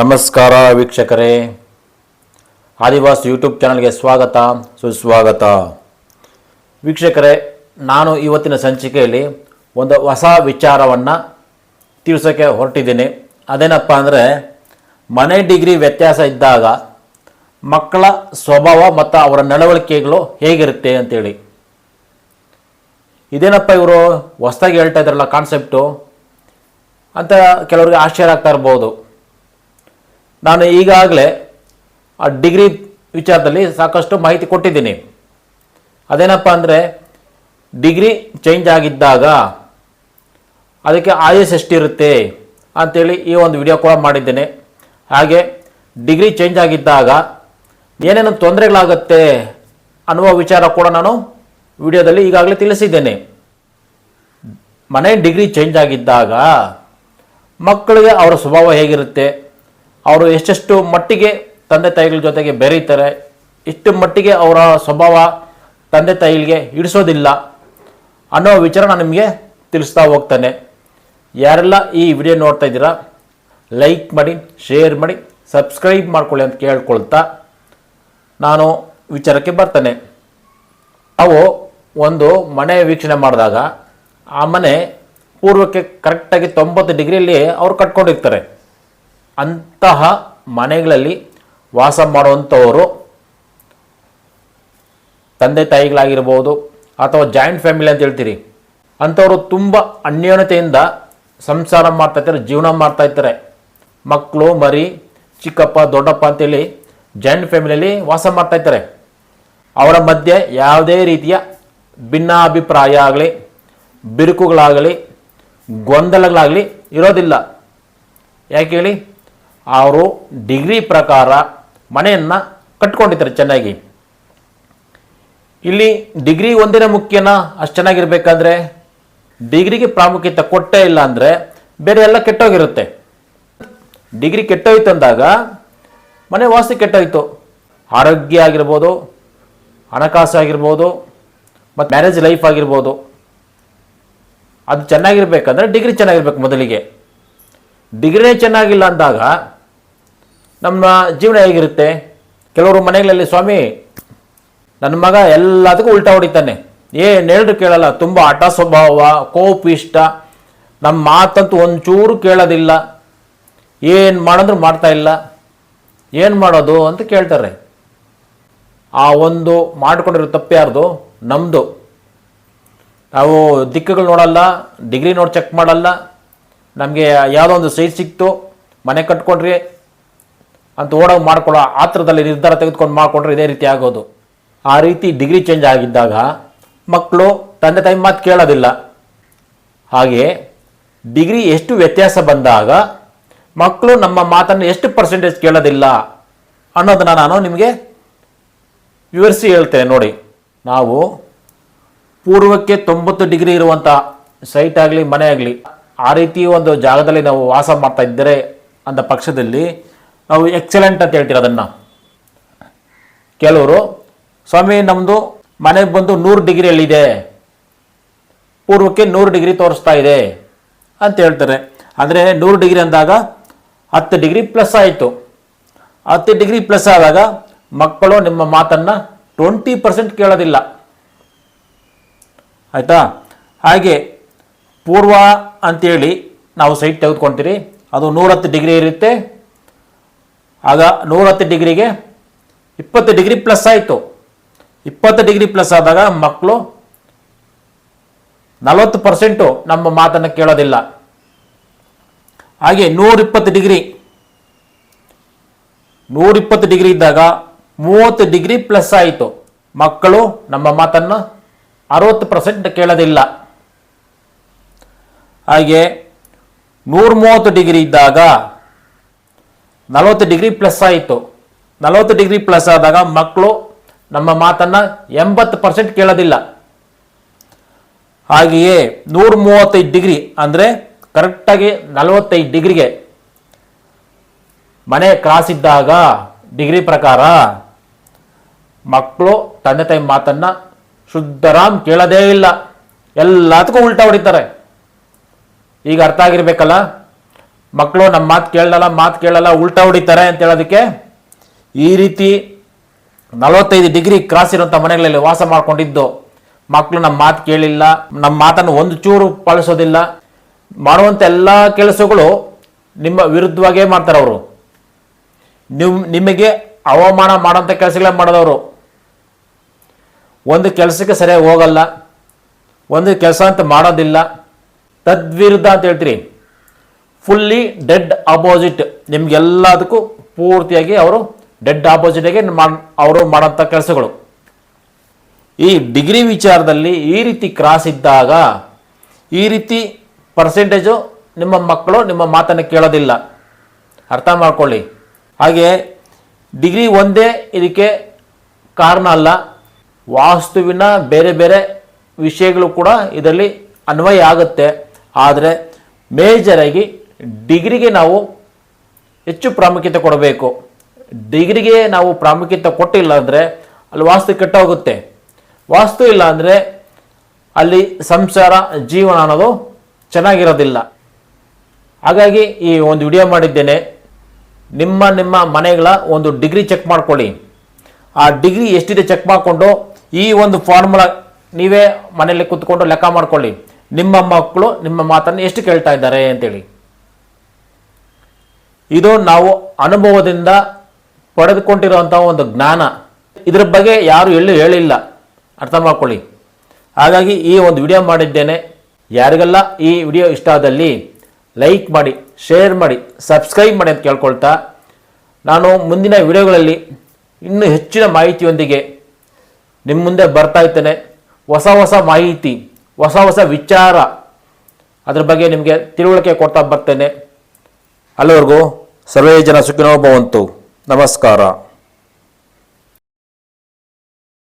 ನಮಸ್ಕಾರ ವೀಕ್ಷಕರೇ. ಆದಿವಾಸ್ ಯೂಟ್ಯೂಬ್ ಚಾನಲ್ಗೆ ಸ್ವಾಗತ, ಸುಸ್ವಾಗತ. ವೀಕ್ಷಕರೇ, ನಾನು ಇವತ್ತಿನ ಸಂಚಿಕೆಯಲ್ಲಿ ಒಂದು ಹೊಸ ವಿಚಾರವನ್ನು ತಿಳಿಸೋಕ್ಕೆ ಹೊರಟಿದ್ದೀನಿ. ಅದೇನಪ್ಪ ಅಂದರೆ, ಮನೆ ಡಿಗ್ರಿ ವ್ಯತ್ಯಾಸ ಇದ್ದಾಗ ಮಕ್ಕಳ ಸ್ವಭಾವ ಮತ್ತು ಅವರ ನಡವಳಿಕೆಗಳು ಹೇಗಿರುತ್ತೆ ಅಂತೇಳಿ. ಇದೇನಪ್ಪ ಇವರು ಹೊಸ್ದಾಗಿ ಹೇಳ್ತಾ ಇದ್ದಾರಲ್ಲ ಕಾನ್ಸೆಪ್ಟು ಅಂತ ಕೆಲವರಿಗೆ ಆಶ್ಚರ್ಯ ಆಗ್ತಾ ಇರ್ಬೋದು. ನಾನು ಈಗಾಗಲೇ ಆ ಡಿಗ್ರಿ ವಿಚಾರದಲ್ಲಿ ಸಾಕಷ್ಟು ಮಾಹಿತಿ ಕೊಟ್ಟಿದ್ದೀನಿ. ಅದೇನಪ್ಪ ಅಂದರೆ, ಡಿಗ್ರಿ ಚೇಂಜ್ ಆಗಿದ್ದಾಗ ಅದಕ್ಕೆ ಆಯಸ್ ಎಷ್ಟಿರುತ್ತೆ ಅಂಥೇಳಿ ಈ ಒಂದು ವಿಡಿಯೋ ಕೂಡ ಮಾಡಿದ್ದೇನೆ. ಹಾಗೆ ಡಿಗ್ರಿ ಚೇಂಜ್ ಆಗಿದ್ದಾಗ ಏನೇನು ತೊಂದರೆಗಳಾಗುತ್ತೆ ಅನ್ನುವ ವಿಚಾರ ಕೂಡ ನಾನು ವಿಡಿಯೋದಲ್ಲಿ ಈಗಾಗಲೇ ತಿಳಿಸಿದ್ದೇನೆ. ಮನೆ ಡಿಗ್ರಿ ಚೇಂಜ್ ಆಗಿದ್ದಾಗ ಮಕ್ಕಳಿಗೆ ಅವರ ಸ್ವಭಾವ ಹೇಗಿರುತ್ತೆ ಅವರು ಎಷ್ಟೆಷ್ಟು ಮಟ್ಟಿಗೆ ತಂದೆ ತಾಯಿಗಳ ಜೊತೆಗೆ ಬೆರೀತಾರೆ, ಇಷ್ಟು ಮಟ್ಟಿಗೆ ಅವರ ಸ್ವಭಾವ ತಂದೆ ತಾಯಿಗಳಿಗೆ ಹಿಡಿಸೋದಿಲ್ಲ ಅನ್ನೋ ವಿಚಾರ ನಾನು ನಿಮಗೆ ತಿಳಿಸ್ತಾ ಹೋಗ್ತಾನೆ. ಯಾರೆಲ್ಲ ಈ ವಿಡಿಯೋ ನೋಡ್ತಾ ಇದ್ದೀರಾ, ಲೈಕ್ ಮಾಡಿ, ಶೇರ್ ಮಾಡಿ, ಸಬ್ಸ್ಕ್ರೈಬ್ ಮಾಡ್ಕೊಳ್ಳಿ ಅಂತ ಕೇಳ್ಕೊಳ್ತಾ ನಾನು ವಿಚಾರಕ್ಕೆ ಬರ್ತೇನೆ. ಅವು ಒಂದು ಮನೆ ವೀಕ್ಷಣೆ ಮಾಡಿದಾಗ ಆ ಮನೆ ಪೂರ್ವಕ್ಕೆ ಕರೆಕ್ಟಾಗಿ ತೊಂಬತ್ತು ಡಿಗ್ರಿಯಲ್ಲಿ ಅವರು ಕಟ್ಕೊಂಡಿರ್ತಾರೆ. ಅಂತಹ ಮನೆಗಳಲ್ಲಿ ವಾಸ ಮಾಡುವಂಥವರು ತಂದೆ ತಾಯಿಗಳಾಗಿರ್ಬೋದು ಅಥವಾ ಜಾಯಿಂಟ್ ಫ್ಯಾಮಿಲಿ ಅಂತ ಹೇಳ್ತೀರಿ, ಅಂಥವರು ತುಂಬ ಅನ್ಯೋನ್ಯತೆಯಿಂದ ಸಂಸಾರ ಮಾಡ್ತಾ ಇರ್ತಾರೆ, ಜೀವನ ಮಾಡ್ತಾ ಇರ್ತಾರೆ. ಮಕ್ಕಳು ಮರಿ, ಚಿಕ್ಕಪ್ಪ, ದೊಡ್ಡಪ್ಪ ಅಂತೇಳಿ ಜಾಯಿಂಟ್ ಫ್ಯಾಮಿಲಿಯಲ್ಲಿ ವಾಸ ಮಾಡ್ತಾ ಇರ್ತಾರೆ. ಅವರ ಮಧ್ಯೆ ಯಾವುದೇ ರೀತಿಯ ಭಿನ್ನಾಭಿಪ್ರಾಯ ಆಗಲಿ, ಬಿರುಕುಗಳಾಗಲಿ, ಗೊಂದಲಗಳಾಗಲಿ ಇರೋದಿಲ್ಲ. ಯಾಕೆ ಹೇಳಿ? ಅವರು ಡಿಗ್ರಿ ಪ್ರಕಾರ ಮನೆಯನ್ನು ಕಟ್ಕೊಂಡಿದ್ದಾರೆ ಚೆನ್ನಾಗಿ. ಇಲ್ಲಿ ಡಿಗ್ರಿ ಒಂದಿನ ಮುಖ್ಯನಾ ಅಷ್ಟು ಚೆನ್ನಾಗಿರ್ಬೇಕಾದ್ರೆ ಡಿಗ್ರಿಗೆ ಪ್ರಾಮುಖ್ಯತೆ ಕೊಟ್ಟೇ ಇಲ್ಲ ಅಂದರೆ ಬೇರೆ ಎಲ್ಲ ಕೆಟ್ಟೋಗಿರುತ್ತೆ. ಡಿಗ್ರಿ ಕೆಟ್ಟೋಯ್ತು ಅಂದಾಗ ಮನೆ ವಾಸಿ ಕೆಟ್ಟೋಯ್ತು. ಆರೋಗ್ಯ ಆಗಿರ್ಬೋದು, ಹಣಕಾಸು ಆಗಿರ್ಬೋದು ಮತ್ತು ಮ್ಯಾರೇಜ್ ಲೈಫ್ ಆಗಿರ್ಬೋದು. ಅದು ಚೆನ್ನಾಗಿರ್ಬೇಕಂದ್ರೆ ಡಿಗ್ರಿ ಚೆನ್ನಾಗಿರ್ಬೇಕು ಮೊದಲಿಗೆ. ಡಿಗ್ರಿನೇ ಚೆನ್ನಾಗಿಲ್ಲ ಅಂದಾಗ ನಮ್ಮ ಜೀವನ ಹೇಗಿರುತ್ತೆ? ಕೆಲವರು ಮನೆಗಳಲ್ಲಿ, ಸ್ವಾಮಿ, ನನ್ನ ಮಗ ಎಲ್ಲದಕ್ಕೂ ಉಲ್ಟಾ ಹೊಡಿತಾನೆ. ಏನು ಹೇಳಿದ್ರು ಕೇಳಲ್ಲ. ತುಂಬ ಹಠ ಸ್ವಭಾವ ಕೋಪಿಷ್ಟ ನಮ್ಮ ಮಾತಂತೂ ಒಂಚೂರು ಕೇಳೋದಿಲ್ಲ. ಏನು ಮಾಡಿದ್ರು ಮಾಡ್ತಾ ಇಲ್ಲ. ಏನು ಮಾಡೋದು? ಅಂತ ಕೇಳ್ತಾರೆ. ಆ ಒಂದು ಮಾಡಿಕೊಂಡಿರೋ ತಪ್ಪು ಯಾರ್ದು? ನಮ್ಮದು ನಾವು ದಿಕ್ಕುಗಳು ನೋಡಲ್ಲ, ಡಿಗ್ರಿ ನೋಡಿ ಚೆಕ್ ಮಾಡಲ್ಲ. ನಮಗೆ ಯಾವುದೋ ಒಂದು ಸೈಟ್ ಸಿಕ್ತು. ಮನೆ ಕಟ್ಕೊಂಡ್ರಿ ಅಂತ ಓಡಾಗಿ ಮಾಡ್ಕೊಳ್ಳೋ ಆತ್ರದಲ್ಲಿ ನಿರ್ಧಾರ ತೆಗೆದುಕೊಂಡು ಮಾಡಿಕೊಂಡ್ರೆ ಇದೇ ರೀತಿ ಆಗೋದು. ಆ ರೀತಿ ಡಿಗ್ರಿ ಚೇಂಜ್ ಆಗಿದ್ದಾಗ ಮಕ್ಕಳು ತಂದೆ ತಾಯಿ ಮಾತು ಕೇಳೋದಿಲ್ಲ. ಹಾಗೆ ಡಿಗ್ರಿ ಎಷ್ಟು ವ್ಯತ್ಯಾಸ ಬಂದಾಗ ಮಕ್ಕಳು ನಮ್ಮ ಮಾತನ್ನು ಎಷ್ಟು ಪರ್ಸೆಂಟೇಜ್ ಕೇಳೋದಿಲ್ಲ ಅನ್ನೋದನ್ನು ನಾನು ನಿಮಗೆ ವಿವರಿಸಿ ಹೇಳ್ತೇನೆ ನೋಡಿ. ನಾವು ಪೂರ್ವಕ್ಕೆ ತೊಂಬತ್ತು ಡಿಗ್ರಿ ಇರುವಂಥ ಸೈಟ್ ಆಗಲಿ, ಮನೆ ಆಗಲಿ, ಆ ರೀತಿ ಒಂದು ಜಾಗದಲ್ಲಿ ನಾವು ವಾಸ ಮಾಡ್ತಾ ಇದ್ದರೆ ಅಂತ ಪಕ್ಷದಲ್ಲಿ ನಾವು ಎಕ್ಸಲೆಂಟ್ ಅಂತ ಹೇಳ್ತೀರ ಅದನ್ನು? ಕೆಲವರು, ಸ್ವಾಮಿ ನಮ್ಮದು ಮನೆಗೆ ಬಂದು ನೂರು ಡಿಗ್ರಿಯಲ್ಲಿದೆ. ಪೂರ್ವಕ್ಕೆ ನೂರು ಡಿಗ್ರಿ ತೋರಿಸ್ತಾ ಇದೆ ಅಂತ ಹೇಳ್ತಾರೆ. ಅಂದರೆ ನೂರು ಡಿಗ್ರಿ ಅಂದಾಗ ಹತ್ತು ಡಿಗ್ರಿ ಪ್ಲಸ್ ಆಯಿತು. ಹತ್ತು ಡಿಗ್ರಿ ಪ್ಲಸ್ ಆದಾಗ ಮಕ್ಕಳು ನಿಮ್ಮ ಮಾತನ್ನು ಟ್ವೆಂಟಿ ಪರ್ಸೆಂಟ್ ಕೇಳೋದಿಲ್ಲ. ಆಯಿತಾ? ಹಾಗೆ ಪೂರ್ವ ಅಂತೇಳಿ ನಾವು ಸೈಟ್ ತೆಗೆದುಕೊಳ್ತೀರಿ ಅದು ನೂರತ್ತು ಡಿಗ್ರಿ ಇರುತ್ತೆ. ಆಗ ನೂರತ್ತು ಡಿಗ್ರಿಗೆ ಇಪ್ಪತ್ತು ಡಿಗ್ರಿ ಪ್ಲಸ್ ಆಯಿತು. ಇಪ್ಪತ್ತು ಡಿಗ್ರಿ ಪ್ಲಸ್ ಆದಾಗ ಮಕ್ಕಳು ನಲವತ್ತು ಪರ್ಸೆಂಟು ನಮ್ಮ ಮಾತನ್ನು ಕೇಳೋದಿಲ್ಲ. ಹಾಗೆ ನೂರಿಪ್ಪತ್ತು ಡಿಗ್ರಿ ನೂರಿಪ್ಪತ್ತು ಡಿಗ್ರಿ ಇದ್ದಾಗ ಮೂವತ್ತು ಡಿಗ್ರಿ ಪ್ಲಸ್ ಆಯಿತು. ಮಕ್ಕಳು ನಮ್ಮ ಮಾತನ್ನು ಅರವತ್ತು ಪರ್ಸೆಂಟ್ ಕೇಳೋದಿಲ್ಲ. ಹಾಗೆ ನೂರ ಮೂವತ್ತು ಡಿಗ್ರಿ ಇದ್ದಾಗ ನಲವತ್ತು ಡಿಗ್ರಿ ಪ್ಲಸ್ ಆಯಿತು. ನಲವತ್ತು ಡಿಗ್ರಿ ಪ್ಲಸ್ ಆದಾಗ ಮಕ್ಕಳು ನಮ್ಮ ಮಾತನ್ನು ಎಂಬತ್ತು ಪರ್ಸೆಂಟ್ ಕೇಳೋದಿಲ್ಲ. ಹಾಗೆಯೇ ನೂರ ಮೂವತ್ತೈದು ಡಿಗ್ರಿ ಅಂದರೆ ಕರೆಕ್ಟಾಗಿ ನಲವತ್ತೈದು ಡಿಗ್ರಿಗೆ. ಮನೆ ಕ್ರಾಸ್ ಇದ್ದಾಗ ಡಿಗ್ರಿ ಪ್ರಕಾರ ಮಕ್ಕಳು ತಂದೆ ತಾಯಿ ಮಾತನ್ನು ಶುದ್ಧರಾಮ್ ಕೇಳೋದೇ ಇಲ್ಲ. ಎಲ್ಲದಕ್ಕೂ ಉಲ್ಟಾ ಹೊಡಿತಾರೆ. ಈಗ ಅರ್ಥ ಆಗಿರ್ಬೇಕಲ್ಲ? ಮಕ್ಕಳು ನಮ್ಮ ಮಾತು ಕೇಳಲ್ಲ ಮಾತು ಕೇಳಲ್ಲ, ಉಲ್ಟಾ ಹೊಡಿತಾರೆ ಅಂತ ಹೇಳೋದಕ್ಕೆ ಈ ರೀತಿ ನಲವತ್ತೈದು ಡಿಗ್ರಿ ಕ್ರಾಸ್ ಇರುವಂಥ ಮನೆಗಳಲ್ಲಿ ವಾಸ ಮಾಡ್ಕೊಂಡಿದ್ದು. ಮಕ್ಕಳು ನಮ್ಮ ಮಾತು ಕೇಳಿಲ್ಲ ನಮ್ಮ ಮಾತನ್ನು ಒಂದು ಚೂರು ಪಾಲಿಸೋದಿಲ್ಲ. ಮಾಡುವಂಥ ಎಲ್ಲ ಕೆಲಸಗಳು ನಿಮ್ಮ ವಿರುದ್ಧವಾಗೇ ಮಾಡ್ತಾರೆ ಅವರು. ನಿಮ್, ನಿಮಗೆ ಅವಮಾನ ಮಾಡೋಂಥ ಕೆಲಸಗಳೇ ಮಾಡೋದವರು. ಒಂದು ಕೆಲಸಕ್ಕೆ ಸರಿಯಾಗಿ ಹೋಗಲ್ಲ, ಒಂದು ಕೆಲಸ ಅಂತ ಮಾಡೋದಿಲ್ಲ. ತದ್ವಿರುದ್ಧ ಅಂತ ಹೇಳ್ತೀರಿ. ಫುಲ್ಲಿ ಡೆಡ್ ಅಪೋಸಿಟ್ ನಿಮ್ಗೆಲ್ಲದಕ್ಕೂ ಪೂರ್ತಿಯಾಗಿ ಅವರು ಡೆಡ್ ಆಪೋಸಿಟಾಗಿ ಅವರು ಮಾಡೋಂಥ ಕೆಲಸಗಳು. ಈ ಡಿಗ್ರಿ ವಿಚಾರದಲ್ಲಿ ಈ ರೀತಿ ಕ್ರಾಸ್ ಇದ್ದಾಗ ಈ ರೀತಿ ಪರ್ಸೆಂಟೇಜು ನಿಮ್ಮ ಮಕ್ಕಳು ನಿಮ್ಮ ಮಾತನ್ನು ಕೇಳೋದಿಲ್ಲ. ಅರ್ಥ ಮಾಡ್ಕೊಳ್ಳಿ. ಹಾಗೆ ಡಿಗ್ರಿ ಒಂದೇ ಇದಕ್ಕೆ ಕಾರಣ ಅಲ್ಲ. ವಾಸ್ತುವಿನ ಬೇರೆ ಬೇರೆ ವಿಷಯಗಳು ಕೂಡ ಇದರಲ್ಲಿ ಅನ್ವಯ ಆಗುತ್ತೆ. ಆದರೆ ಮೇಜರಾಗಿ ಡಿಗ್ರಿಗೆ ನಾವು ಹೆಚ್ಚು ಪ್ರಾಮುಖ್ಯತೆ ಕೊಡಬೇಕು. ಡಿಗ್ರಿಗೆ ನಾವು ಪ್ರಾಮುಖ್ಯತೆ ಕೊಟ್ಟಿಲ್ಲ ಅಂದರೆ ಅಲ್ಲಿ ವಾಸ್ತು ಕೆಟ್ಟೋಗುತ್ತೆ. ವಾಸ್ತು ಇಲ್ಲ ಅಂದರೆ ಅಲ್ಲಿ ಸಂಸಾರ, ಜೀವನ ಅನ್ನೋದು ಚೆನ್ನಾಗಿರೋದಿಲ್ಲ. ಹಾಗಾಗಿ ಈ ಒಂದು ವಿಡಿಯೋ ಮಾಡಿದ್ದೇನೆ. ನಿಮ್ಮ ನಿಮ್ಮ ಮನೆಗಳ ಒಂದು ಡಿಗ್ರಿ ಚೆಕ್ ಮಾಡ್ಕೊಳ್ಳಿ. ಆ ಡಿಗ್ರಿ ಎಷ್ಟಿದೆ ಚೆಕ್ ಮಾಡಿಕೊಂಡು ಈ ಒಂದು ಫಾರ್ಮುಲಾ ನೀವೇ ಮನೆಯಲ್ಲಿ ಕೂತ್ಕೊಂಡು ಲೆಕ್ಕ ಮಾಡ್ಕೊಳ್ಳಿ. ನಿಮ್ಮ ಮಕ್ಕಳು ನಿಮ್ಮ ಮಾತನ್ನು ಎಷ್ಟು ಕೇಳ್ತಾ ಇದ್ದಾರೆ ಅಂತೇಳಿ. ಇದು ನಾವು ಅನುಭವದಿಂದ ಪಡೆದುಕೊಂಡಿರುವಂಥ ಒಂದು ಜ್ಞಾನ. ಇದರ ಬಗ್ಗೆ ಯಾರು ಎಲ್ಲೂ ಹೇಳಿಲ್ಲ. ಅರ್ಥ ಮಾಡ್ಕೊಳ್ಳಿ. ಹಾಗಾಗಿ ಈ ಒಂದು ವಿಡಿಯೋ ಮಾಡಿದ್ದೇನೆ. ಯಾರಿಗೆಲ್ಲ ಈ ವಿಡಿಯೋ ಇಷ್ಟ ಆದಲ್ಲಿ ಲೈಕ್ ಮಾಡಿ, ಶೇರ್ ಮಾಡಿ, ಸಬ್ಸ್ಕ್ರೈಬ್ ಮಾಡಿ ಅಂತ ಕೇಳ್ಕೊಳ್ತಾ ನಾನು ಮುಂದಿನ ವಿಡಿಯೋಗಳಲ್ಲಿ ಇನ್ನೂ ಹೆಚ್ಚಿನ ಮಾಹಿತಿಯೊಂದಿಗೆ ನಿಮ್ಮ ಮುಂದೆ ಬರ್ತಾ ಇರ್ತೇನೆ. ಹೊಸ ಹೊಸ ಮಾಹಿತಿ, ಹೊಸ ಹೊಸ ವಿಚಾರ ಅದ್ರ ಬಗ್ಗೆ ನಿಮಗೆ ತಿಳುವಳಿಕೆ ಕೊಡ್ತಾ ಬರ್ತೇನೆ. ಅಲ್ಲಿವರೆಗೂ ಸರ್ವೇ ಜನ ಸುಖಿನೋ ಭವಂತು. ನಮಸ್ಕಾರ.